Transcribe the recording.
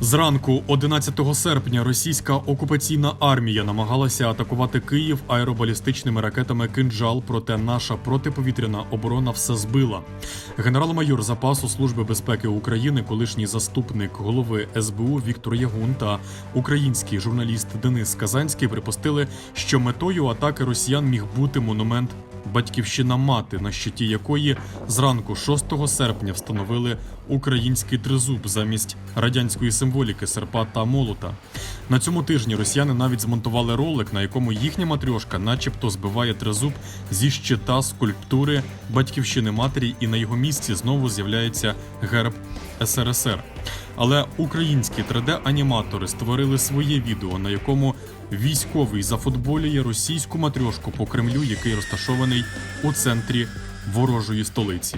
Зранку, 11 серпня, російська окупаційна армія намагалася атакувати Київ аеробалістичними ракетами «Кинджал», проте наша протиповітряна оборона все збила. Генерал-майор запасу Служби безпеки України, колишній заступник голови СБУ Віктор Ягун та український журналіст Денис Казанський припустили, що метою атаки росіян міг бути монумент Батьківщина мати, на щиті якої зранку 6 серпня встановили український тризуб замість радянської символіки серпа та молота. На цьому тижні росіяни навіть змонтували ролик, на якому їхня матрьошка, начебто, збиває тризуб зі щита скульптури батьківщини матері, і на його місці знову з'являється герб СРСР. Але українські 3D-аніматори створили своє відео, на якому військовий зафутболює російську матрьошку по Кремлю, який розташований у центрі ворожої столиці.